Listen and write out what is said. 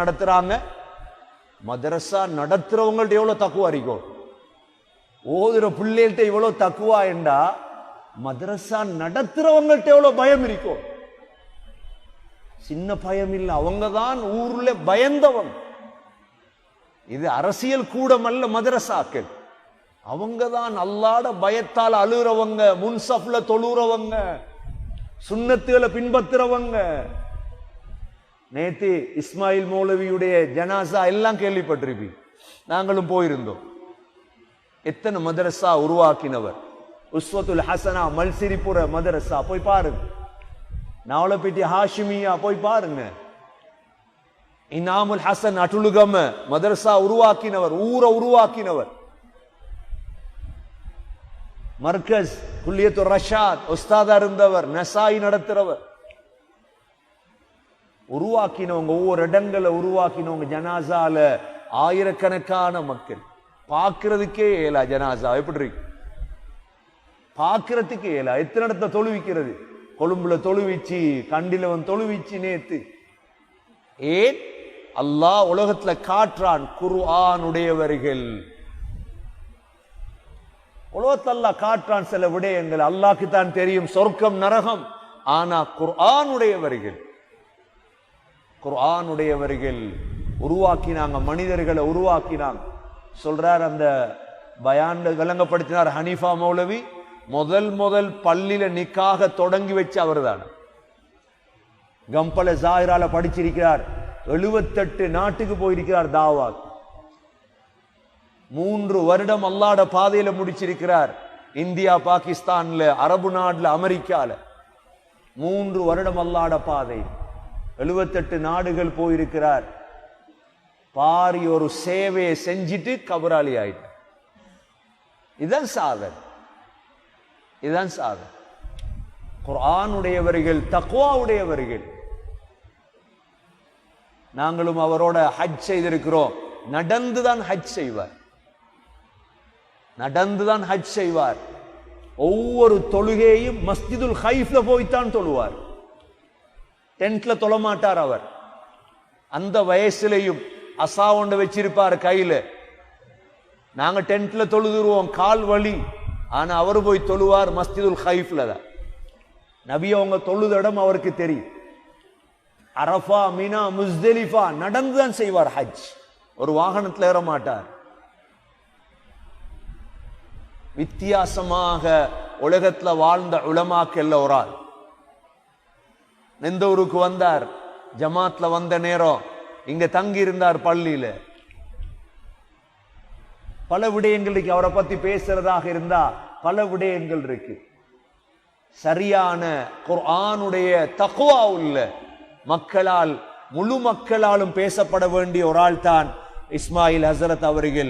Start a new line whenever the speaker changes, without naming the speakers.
நடத்துறாங்க. மதரசா நடத்துறவங்கள்ட்ட எவ்வளவு தக்குவா இருக்கும் ஓதுற பிள்ளைகள்ட்ட இவ்வளவு தக்குவா என்றா மதரசா நடத்துறவங்கள்ட்ட எவ்வளவு பயம் இருக்கும் சின்ன பயம் இல்லை அவங்க தான் ஊர்ல பயந்தவங்க இது அரசியல் கூடம் அல்ல மதரசாக்கள் அவங்க தான் அல்லாட பயத்தால் அழுகிறவங்க முன்சப்ல தொழுறவங்க சுண்ணத்துகளை பின்பற்றுறவங்க. நேத்து இஸ்மாயில் மௌலவியுடைய ஜனாசா எல்லாம் கேள்விப்பட்டிருப்பீங்க. நாங்களும் போயிருந்தோம். எத்தனை மதரசா உருவாக்கினவர்? உஸ்வத்துல் ஹசனா மல்சிரிபுர மதரசா போய் பாருங்க. நாவலப்பேட்டி ஹாஷிமியா போய் பாருங்க. இனாமுல் ஹசன் அட்டுலுகம மதரசா உருவாக்கினவர் ஊரை உருவாக்கினவர். மர்கஸ் குல்லியத்து ரஷாத் உஸ்தாதா இருந்தவர் நசாய் நடத்துறவர். உருவாக்கினவங்க ஒவ்வொரு இடங்களை உருவாக்கினவங்க ஜனாசால ஆயிரக்கணக்கான மக்கள். பார்க்கறதுக்கே ஏலா ஜனாசா எப்படி இருக்கு? பார்க்கிறதுக்கு ஏலா எத்தனை இடத்த தொழுவிக்கிறது? கொழும்புல தொழுவிச்சு கண்டிலவன் தொழுவிச்சு நேத்து. ஏன்? அல்லாஹ் உலகத்துல காற்றான் குர்ஆனுடையவர்கள். உலகத்தல்லா காற்றான் சில விடயங்கள். அல்லாக்கு தான் தெரியும் சொர்க்கம் நரகம். ஆனா குர்ஆனுடையவர்கள். குர்ஆனுடையவர்கள் உருவாக்கினாங்க மனிதர்களை உருவாக்கினாங்க. சொல்றார் அந்த பயான் விளங்கப்படுத்தினார் ஹனீஃபா மௌலவி முதல் முதல் பள்ளியில நிக்காக தொடங்கி வச்ச அவர்தான். கம்பல ஜாயிரால படிச்சிருக்கிறார் எழுபத்தெட்டு நாட்டுக்கு போயிருக்கிறார் தாவா மூன்று வருடம் அல்லாட பாதையில முடிச்சிருக்கிறார் இந்தியா பாகிஸ்தான்ல அரபு நாடுல அமெரிக்கால. மூன்று வருடம் அல்லாட பாதை. எழுபத்தெட்டு நாடுகள் போயிருக்கிறார். பாரி ஒரு சேவையை செஞ்சிட்டு கபராளி ஆயிட்டார். இதுதான் சாதனை. இதுதான் சாதனை. குரானுடையவர்கள் தக்குவாவுடையவர்கள் நாங்களும் அவரோட ஹஜ் செய்திருக்கிறோம். நடந்துதான் ஹஜ் செய்வார். நடந்துதான் ஹஜ் செய்வார். ஒவ்வொரு தொழுகையும் மஸ்ஜிதுல் ஹைஃப்ல போய்த்தான் தொழுவார். டென்ட்ல தொழமாட்டார் அவர். அந்த வயசுலையும் அசா ஒன்று வச்சிருப்பார் கையில. நாங்க டென்ட்ல தொழுதுருவோம் கால் வலி. ஆனா அவர் போய் தொழுவார் மஸ்திதுல் ஹைஃப்ல தான். நபி அவங்க தொழுத இடம் அவருக்கு தெரியும். அரஃபா மினா முஸ்தலிஃபா நடந்துதான் செய்வார் ஹஜ். ஒரு வாகனத்தில் ஏற மாட்டார். வித்தியாசமாக உலகத்தில் வாழ்ந்த உலமாக்கல்ல ஒரு ஆள். நெந்தூருக்கு வந்தார்? ஜமாத்ல வந்த நேரம். இங்க தங்கி இருந்தார் பள்ளியில. பல விடயங்களுக்கு அவரை பத்தி பேசுறதாக இருந்தா பல விடயங்கள் இருக்கு. சரியான குர்ஆனுடைய தக்குவா உள்ள மக்களால் முழு மக்களாலும் பேசப்பட வேண்டிய ஒரு ஆள் தான் இஸ்மாயில் ஹசரத் அவர்கள்.